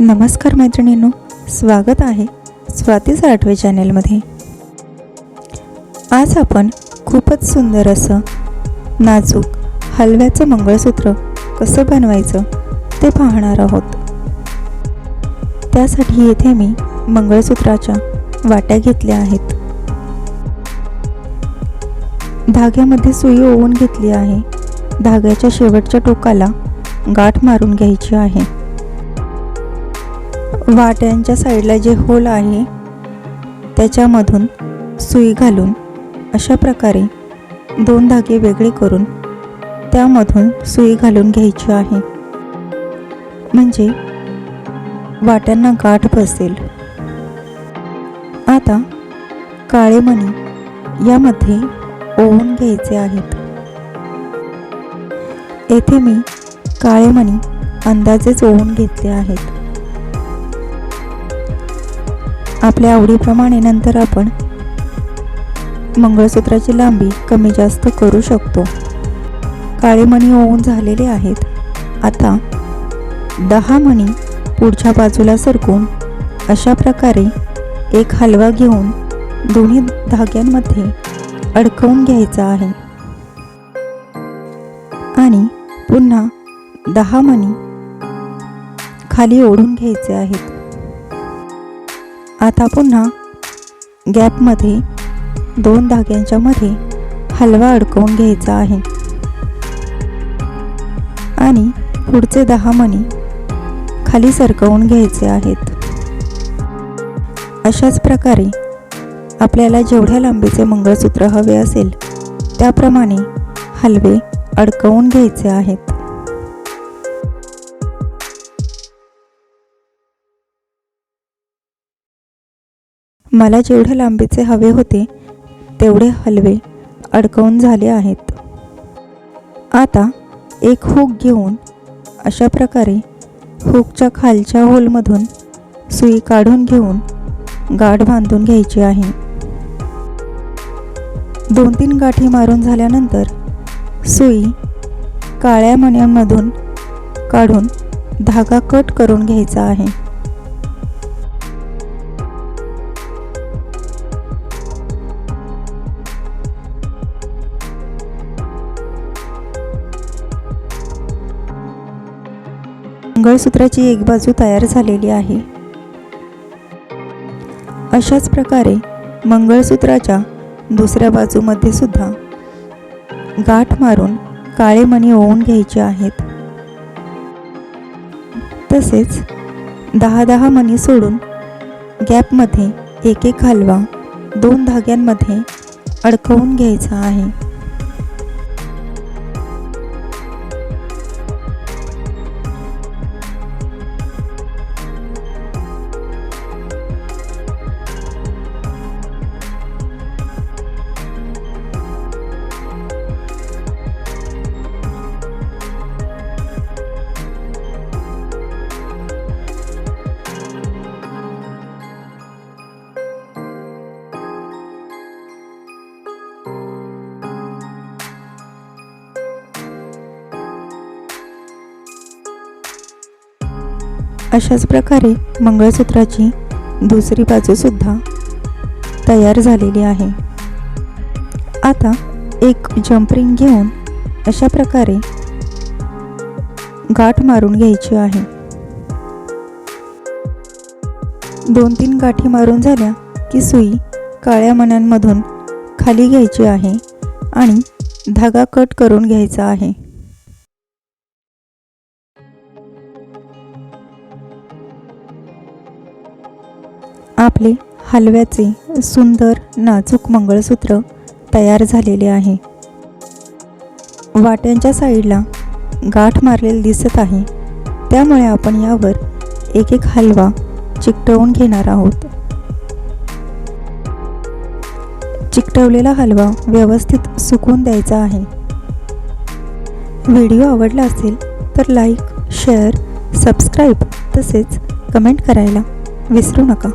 नमस्कार मैत्रिणींनो स्वागत आहे स्वातीस आठवे चॅनेलमध्ये. आज आपण खूपच सुंदर असं नाजूक हलव्याचं मंगळसूत्र कसं बनवायचं ते पाहणार आहोत. त्यासाठी येथे मी मंगळसूत्राच्या वाट्या घेतल्या आहेत. धाग्यामध्ये सुई ओवून घेतली आहे. धाग्याच्या शेवटच्या टोकाला गाठ मारून घ्यायची आहे. वाट्यांच्या साईडला जे होल आहे त्याच्यामधून सुई घालून अशा प्रकारे दोन धागे वेगळे करून त्यामधून सुई घालून घ्यायची आहे. म्हणजे वाट्यांना गाठ बसेल. आता काळे मणी यामध्ये ओवून घ्यायचे आहेत. येथे मी काळे मणी अंदाजेच ओवून घेतले आहेत. आपल्या आवडीप्रमाणे नंतर आपण मंगळसूत्राची लांबी कमी जास्त करू शकतो. काळे मणी ओवून झालेले आहेत. आता दहा मणी पुढच्या बाजूला सरकून अशा प्रकारे एक हलवा घेऊन दोन्ही धाग्यांमध्ये अडकवून घ्यायचा आहे. आणि पुन्हा दहा मणी खाली ओढून घ्यायचे आहेत. आता पुन्हा गॅपमध्ये दोन धाग्यांच्या मध्ये हलवा अडकवून घ्यायचा आहे. आणि पुढचे दहा मणी खाली सरकवून घ्यायचे आहेत. अशाच प्रकारे आपल्याला जेवढ्या लांबीचे मंगळसूत्र हवे असेल त्याप्रमाणे हलवे अडकवून घ्यायचे आहेत. मला जेवढे लांबीचे हवे होते तेवढे हलवे अडकवून झाले आहेत. आता एक हुक घेऊन अशा प्रकारे हुकच्या खालच्या होलमधून सुई काढून घेऊन गाठ बांधून घ्यायची आहे. दोन तीन गाठी मारून झाल्यानंतर सुई काळ्या मण्यांमधून काढून धागा कट करून घ्यायचा आहे. मंगळसूत्राची एक बाजू तयार झालेली आहे. अशाच प्रकारे मंगळसूत्राच्या दुसऱ्या बाजूमध्ये सुद्धा गाठ मारून काळे मणी ओवून घ्यायचे आहेत. तसेच दहा दहा मणी सोडून गॅपमध्ये एक एक हलवा दोन धाग्यांमध्ये अडकवून घ्यायचा आहे. अशाच प्रकारे मंगळसूत्राची दुसरी बाजूसुद्धा तयार झालेली आहे. आता एक जम्परिंग घेऊन अशा प्रकारे गाठ मारून घ्यायची आहे. दोन तीन गाठी मारून झाल्या की सुई काळ्या मण्यांमधून खाली घ्यायची आहे आणि धागा कट करून घ्यायचा आहे. आपले हलव्याचे सुंदर नाजूक मंगळसूत्र तयार झालेले आहे. वाट्यांच्या साईडला गाठ मारलेली दिसत आहे. त्यामुळे आपण यावर एक एक हलवा चिकटवून घेणार आहोत. चिकटवलेला हलवा व्यवस्थित सुकून द्यायचा आहे. व्हिडिओ आवडला असेल तर लाईक शेअर सबस्क्राईब तसेच कमेंट करायला विसरू नका.